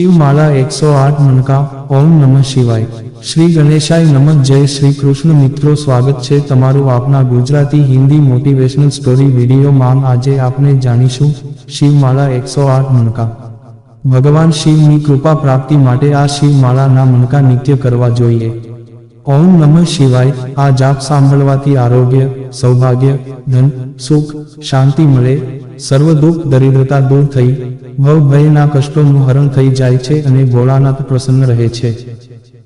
શિવમાળા એકસો આઠ મણકા, ઓમ નમઃ શિવાય. શ્રી ગણેશાય નમઃ જય શ્રી કૃષ્ણ મિત્રો, સ્વાગત છે તમારું આપના ગુજરાતી હિન્દી મોટિવેશનલ સ્ટોરી વિડીયોમાં. આજે આપણે જાણીશું શિવમાળા એકસો આઠ મણકા. ભગવાન શિવની કૃપા પ્રાપ્તિ માટે આ શિવમાળાના મણકા નિત્ય કરવા જોઈએ. ઓમ નમઃ શિવાય, આ જાપ સાંભળવાથી આરોગ્ય, સૌભાગ્ય, ધન, સુખ, શાંતિ મળે. સર્વ દુઃખ દરિદ્રતા દૂર થઈ ભયના કષ્ટોનું હરણ થઈ જાય છે અને ભોળાનાથ પ્રસન્ન રહે છે.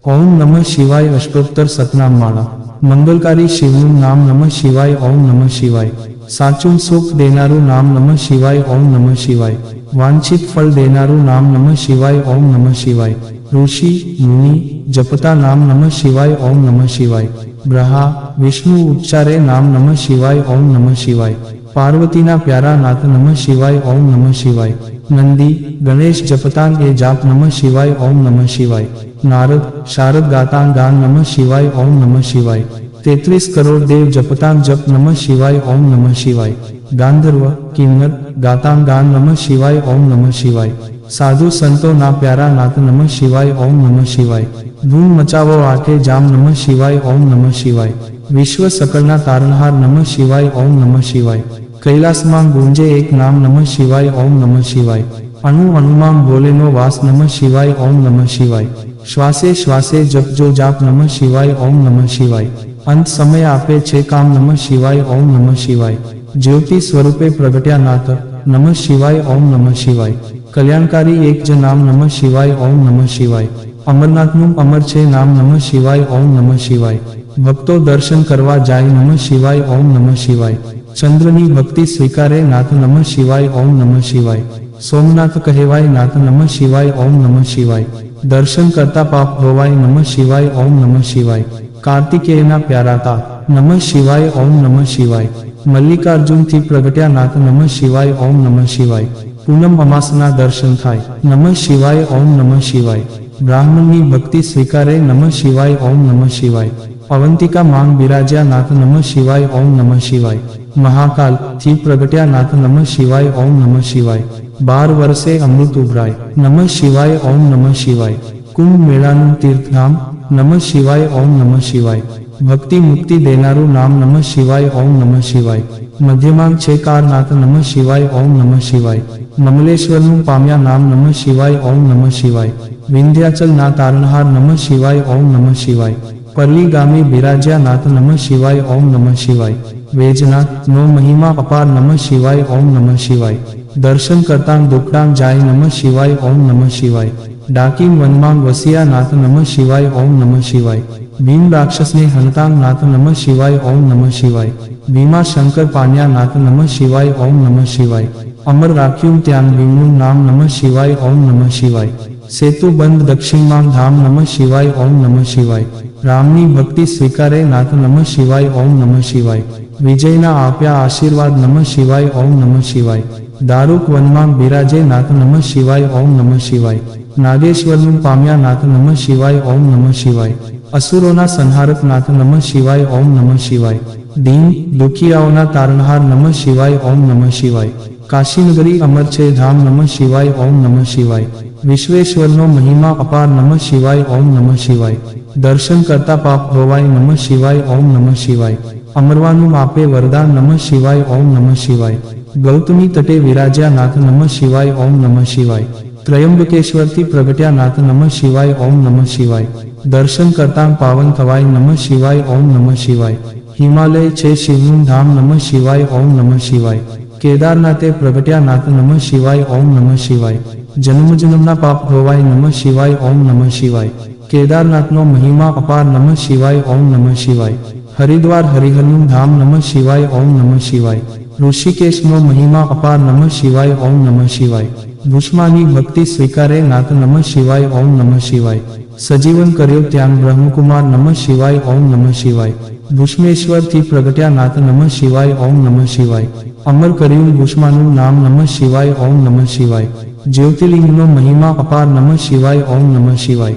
ઓમ નમઃ શિવાય અષ્ટોત્તર સતનામ માળા મંગલકારી શિવનું નામ નમઃ શિવાય, ઓમ નમઃ શિવાય. સાચું સુખ દેનારું નામ નમઃ શિવાય, ઓમ નમઃ શિવાય. વાંછિત ફળ દેનારું નામ નમઃ શિવાય, ઓમ નમઃ શિવાય. ઋષિ, મુનિ, જપતા નામ નમઃ શિવાય, ઓમ નમઃ શિવાય. બ્રહા વિષ્ણુ ઉચ્ચારે નામ નમઃ શિવાય, ઓમ નમઃ શિવાય. પાર્વતીના પ્યારા નાથ નમઃ શિવાય, ઓમ નમઃ શિવાય. નંદી, ગણેશ જપતાન એ જાપ નમઃ શિવાય, ઓમ નમઃ શિવાય. નારદ, શારદ ગાતાન ગાન નમઃ શિવાય, ઓમ નમઃ શિવાય. તેત્રીસ કરોડ દેવ જપતાન જપ નમઃ શિવાય, ઓમ નમઃ શિવાય. ગાંધર્વ, કિન્નર, ગાતાન ગાન નમઃ શિવાય, ઓમ નમઃ શિવાય. સાધુ સંતો ના પ્યારા નાથ નમઃ શિવાય, ઓમ નમઃ શિવાય. ધૂમ મચાવો આઠે જામ નમઃ શિવાય, ઓમ નમઃ શિવાય. વિશ્વ સકળના તારણહાર નમઃ શિવાય, ઓમ નમઃ શિવાય. કૈલાસમાં ગુંજે એક નામ નમઃ શિવાય, ઓમ નમઃ શિવાય. અણુ અણુમાં ભોલેનો વાસ નમઃ શિવાય, ઓમ નમઃ શિવાય. શ્વાસે શ્વાસે જપજો જાપ નમઃ શિવાય, ઓમ નમઃ શિવાય. અંત સમય આપે છે કામ નમઃ શિવાય, ઓમ નમઃ શિવાય. જ્યોતિ સ્વરૂપે પ્રગટ્યા નાથ, નમઃ શિવાય, ઓમ નમઃ શિવાય. કલ્યાણકારી એક જ નામ નમઃ શિવાય, ઓમ નમઃ શિવાય. અમરનાથનું અમર છે નામ નમઃ શિવાય, ઓમ નમઃ શિવાય. ભક્તો દર્શન કરવા જાય નમઃ શિવાય, ઓમ નમઃ શિવાય. ચંદ્રની ભક્તિ સ્વીકારે નાથ નમઃ શિવાય, ઓમ નમઃ શિવાય. સોમનાથ કહેવાય, નાથ નમઃ શિવાય, ઓમ નમઃ શિવાય. દર્શન કરતા પાપ ધોવાય, નમઃ શિવાય, ઓમ નમઃ શિવાય. કાર્તિકેયના પ્યારાતા નમઃ શિવાય, ઓમ નમઃ શિવાય. મલ્લિકાર્જુનથી પ્રગટ્યા નાથ નમઃ શિવાય, ઓમ નમઃ શિવાય. પૂનમ અમાસના દર્શન થાય, નમઃ શિવાય, ઓમ નમઃ શિવાય. બ્રાહ્મણની ભક્તિ સ્વીકારે, નમઃ શિવાય, ઓમ નમઃ શિવાય. અવંતિકા માંગ બિરાજ્યા નાથ નમઃ શિવાય, ઓમ નમઃ શિવાય. મહાકાલથી પ્રગટ્યા નાથ નમઃ શિવાય, ઓમ નમઃ શિવાય. બાર વર્ષે અમૃત ઉભરાય. નમઃ શિવાય, ઓમ નમઃ શિવાય. કુંભ મેળાનું તીર્થધામ, નમઃ શિવાય, ઓમ નમઃ શિવાય. ભક્તિ મુક્તિ દેનારું નામ નમઃ શિવાય, ઓમ નમઃ શિવાય. મધ્યમાં છે કારનાથ નમઃ શિવાય, ઓમ નમઃ શિવાય. નમલેશ્વરનું પામ્યા નામ નમઃ શિવાય, ઓમ નમઃ શિવાય. વિંધ્યાચલ ના તારણહાર નમઃ શિવાય, ઓમ નમઃ શિવાય. પરલી ગામી બિરાજ્યા નાથ નમઃ શિવાય, ઓમ નમઃ શિવાય. વેજનાથ, નો મહિમા અપાર નમઃ શિવાય, ઓમ નમઃ શિવાય. દર્શન કરતાં દુકડામ જાય, નમઃ શિવાય, ઓમ નમઃ શિવાય. ડાકીમ વનમાં વસિયા નાથ નમઃ શિવાય, ઓમ નમઃ શિવાય. ભીમ રાક્ષસને હંતાંગ નાથ નમઃ શિવાય, ઓમ નમઃ શિવાય. ભીમા શંકર પાન્યા નાથ નમઃ શિવાય, ઓમ નમઃ શિવાય. અમર રાખ્યું ત્યાં ભીમનું નામ, નમઃ શિવાય, ઓમ નમઃ શિવાય. સેતુ બંધ દક્ષિણમાં ધામ, નમઃ શિવાય, ઓમ નમઃ શિવાય. રામની ભક્તિ સ્વીકારે નાથ નમઃ શિવાય, ઓમ નમઃ શિવાય. વિજયના આપ્યા આશીર્વાદ નમઃ શિવાય, ઓમ નમઃ શિવાય. દારૂક વનમાં બિરાજે નાથ નમઃ શિવાય, ઓમ નમઃ શિવાય. નાગેશ્વરનું પામ્યા નાથ નમઃ શિવાય, ઓમ નમઃ શિવાય. અસુરોના સંહારક નાથ નમઃ શિવાય, ઓમ નમઃ શિવાય. દીન, દુખિયાઓના તારણહાર નમઃ શિવાય, ઓમ નમઃ શિવાય. કાશીનગરી અમર છે, ધામ નમઃ શિવાય, ઓમ નમઃ શિવાય. વિશ્વેશ્વરનો મહિમા અપાર નમઃ શિવાય, ઓમ નમઃ શિવાય. દર્શન કરતા પાપ ધોવાય નમઃ શિવાય, ઓમ નમઃ શિવાય. અમરવાનું આપે વરદાન નમઃ શિવાય, ઓમ નમઃ શિવાય. ગૌતમી તટે વિરાજ્યા નાથ નમઃ શિવાય, ઓમ નમઃ શિવાય. ત્રયંબકેશ્વરથી પ્રગટ્યા નાથ નમઃ શિવાય, ઓમ નમઃ શિવાય. દર્શન કરતાં પાવન થવાય નમઃ શિવાય, ઓમ નમઃ શિવાય. હિમાલય છે શિવનું ધામ નમઃ શિવાય, ઓમ નમઃ શિવાય. કેદારનાથે પ્રગટ્યા નાથ નમઃ શિવાય, ઓમ નમઃ શિવાય. જન્મ જન્મના પાપ ધોવાય નમઃ શિવાય, ઓમ નમઃ શિવાય. કેદારનાથનો મહિમા અપાર નમઃ શિવાય, ઓમ નમઃ શિવાય. હરિદ્વાર હરિહરનું ધામ નમઃ શિવાય, ઓમ નમઃ શિવાય. ઋષિકેશનો મહિમા અપાર નમઃ શિવાય, ઓમ નમઃ શિવાય. ભૂષ્માની ભક્તિ સ્વીકારે નાથ નમઃ શિવાય, ઓમ નમઃ શિવાય. સજીવન કર્યો ત્યાં બ્રહ્મકુમાર નમઃ શિવાય, ઓમ નમઃ શિવાય. ભૂષ્મેશ્વરથી પ્રગટ્યા નાથ નમઃ શિવાય, ઓમ નમઃ શિવાય. અમર કર્યું ભૂષ્માનું નામ નમઃ શિવાય, ઓમ નમઃ શિવાય. જ્યોતિર્લિંગનો મહિમા અપાર નમઃ શિવાય, ઓમ નમઃ શિવાય.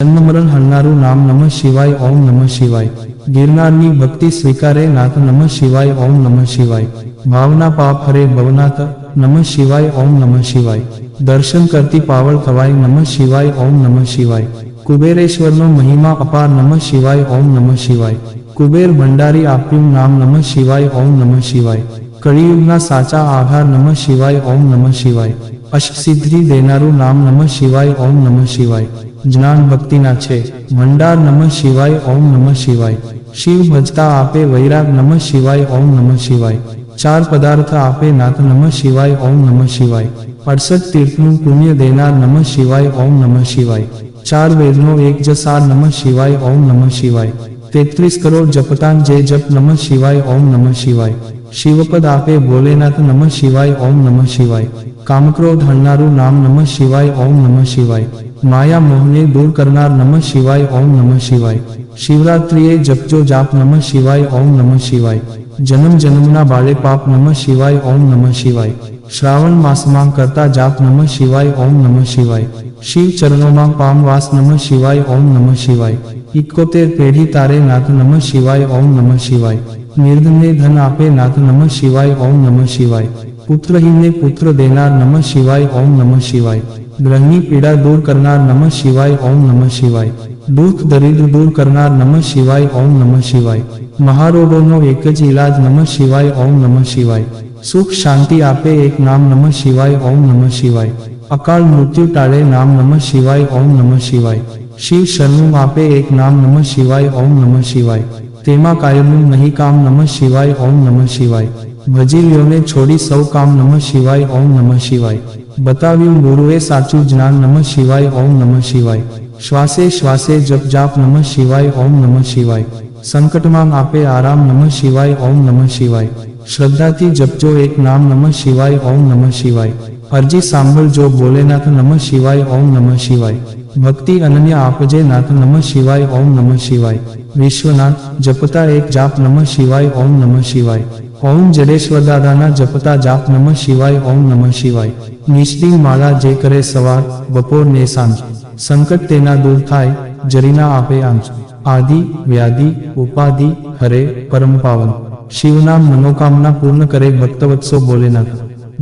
જન્મ મરણ હણનારું નામ નમઃ શિવાય, ઓમ નમઃ શિવાય. ગિરનારની ભક્તિ સ્વીકારે નાથ નમઃ શિવાય, ઓમ નમઃ શિવાય. ભાવના પાપ હરે ભવનાથ, નમઃ શિવાય, ઓમ નમઃ શિવાય. દર્શન કરતી પાવળ થવાય, નમઃ શિવાય, ઓમ નમઃ શિવાય. કુબેરેશ્વરનો મહિમા અપાર, નમઃ શિવાય, ઓમ નમઃ શિવાય. કુબેર ભંડારી આપ્યું નામ નમઃ શિવાય, ઓમ નમઃ શિવાય. કળિયુગના સાચા આધાર નમઃ શિવાય, ઓમ નમઃ શિવાય. અષ્ટસિદ્ધિ દેનારું નામ નમઃ શિવાય, ઓમ નમઃ શિવાય. જ્ઞાન ભક્તિના છે. ભંડાર નમઃ શિવાય, ઓમ નમઃ શિવાય. શિવ ભજતા આપે વૈરાગ નમઃ શિવાય, ઓમ નમઃ શિવાય. ચાર પદાર્થ આપે નાથ નમઃ શિવાય, ઓમ નમઃ શિવાય. અડસઠ તીર્થનું પુણ્ય દેનાર નમઃ શિવાય, ઓમ નમઃ શિવાય. ચાર વેદનો એક જ સાર નમઃ શિવાય, ઓમ નમઃ શિવાય. તેત્રીસ કરોડ જપતાન જે જપ નમઃ શિવાય, ઓમ નમઃ શિવાય. શિવપદ આપે ભોલેનાથ નમઃ શિવાય, ઓમ નમઃ શિવાય. કામક્રોધ હણનારું નામ નમઃ શિવાય, ઓમ નમઃ શિવાય. માયા મોહને દૂર કરનાર નમઃ શિવાય, ઓમ નમઃ શિવાય. શિવરાત્રિએ જપજો જાપ નમઃ શિવાય, ઓમ નમઃ શિવાય. જન્મ જન્મના બાળે પાપ નમઃ શિવાય, ઓમ નમઃ શિવાય. શ્રાવણ માસમાં કરતા જાપ નમઃ શિવાય, ઓમ નમઃ શિવાય. શિવ ચરણોમાં પામ વાસ નમઃ શિવાય, ઓમ નમઃ શિવાય. ઇકોતેર પેઢી તારે નાથ નમઃ શિવાય, ઓમ નમઃ શિવાય. નિર્ધનને ધન આપે નાથ નમઃ શિવાય, ઓમ નમઃ શિવાય. પુત્રહીને પુત્ર દેનાર નમઃ શિવાય, ઓમ નમઃ શિવાય. ગ્રહની પીડા દૂર કરનાર નમઃ શિવાય, ઓમ નમઃ શિવાય. દુઃખ દરિદ્ર દૂર કરનાર નમઃ શિવાય, ઓમ નમઃ શિવાય. મહારોગોનો એક જ ઇલાજ નમઃ શિવાય, ઓમ નમઃ શિવાય. સુખ શાંતિ આપે એક નામ નમઃ શિવાય, ઓમ નમઃ શિવાય. અકાળ મૃત્યુ ટાળે નામ નમઃ શિવાય, ઓમ નમઃ શિવાય. શિવ શરણું આપે એક નામ નમઃ શિવાય, ઓમ નમઃ શિવાય. તેમાં કાયમનું નહીં કામ નમઃ શિવાય, ઓમ નમઃ શિવાય. ભજી છોડી સૌ કામ નમઃ શિવાય, ઓમ નમઃ શિવાય. બતાવ્યું ગુરુએ સાચું જ્ઞાન નમઃ શિવાય, ઓમ નમઃ શિવાય. શ્વાસે શ્વાસે જપ જાપ નમઃ શિવાય, ઓમ નમઃ શિવાય. સંકટમાં આપે આરામ નમઃ શિવાય, ઓમ નમઃ શિવાય. શ્રદ્ધાથી જપજો એક નામ નમઃ શિવાય, ઓમ નમઃ શિવાય. અરજી સાંભળજો ભોલેનાથ નમઃ શિવાય, ઓમ નમઃ શિવાય. ભક્તિ અનન્ય આપજે નાથ નમઃ શિવાય, ઓમ નમઃ શિવાય. વિશ્વનાથ જપતા એક જાપ નમઃ શિવાય, ઓમ નમઃ શિવાય. ઓમ જડેશ્વર દાદાના જપતા જાપ નમઃ શિવાય, ઓમ નમઃ શિવાય. નિષ્ઠી માળા જે કરે સવાર, બપોર ને સાંજ. સંકટ તેના દૂર થાય, જરીના આપે આંચ આદિ, વ્યાધિ, ઉપાધિ, હરે, પરમ પાવન. શિવનામ મનોકામના પૂર્ણ કરે ભક્તવત્સો ભોલેનાથ.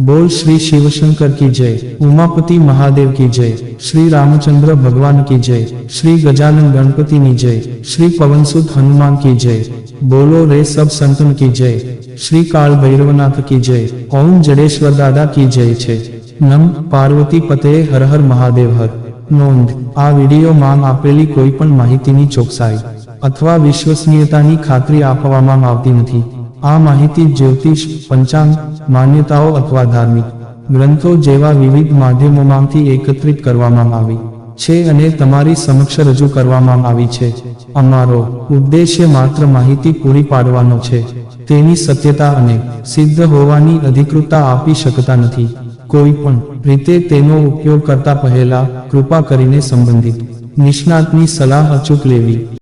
બોલ શ્રી શિવશંકર કી જય, ઉમાપતિ મહાદેવ કી જય, શ્રી રામચંદ્ર ભગવાન કી જય, શ્રી ગજાનન ગણપતિની જય, શ્રી પવનસુત હનુમાન કી જય, બોલો રે સબ સંતન કી જય, શ્રી કાળ ભૈરવનાથ કી જય, ઓમ જડેશ્વર દાદા કી જય છે. નમ પાર્વતી પતે હર હર મહાદેવ હર. નોંધ, આ વિડીયોમાં આપેલી કોઈ પણ માહિતીની ચોકસાઈ અથવા વિશ્વસનીયતાની ખાતરી આપવામાં આવતી નથી. આ માહિતી જ્યોતિષ, પંચાંગ, માન્યતાઓ અથવા ધાર્મિક ગ્રંથો જેવા વિવિધ માધ્યમોમાંથી એકત્રિત કરવામાં આવી છે અને તમારી સમક્ષ રજૂ કરવામાં આવી છે. અમારો ઉદ્દેશ્ય માત્ર માહિતી પૂરી પાડવાનો છે. તેની સત્યતા અને સિદ્ધ હોવાની અધિકૃતતા આપી શકતા નથી. કોઈ પણ રીતે તેનો ઉપયોગ કરતા પહેલા કૃપા કરીને સંબંધિત નિષ્ણાતની સલાહ અચૂક લેવી.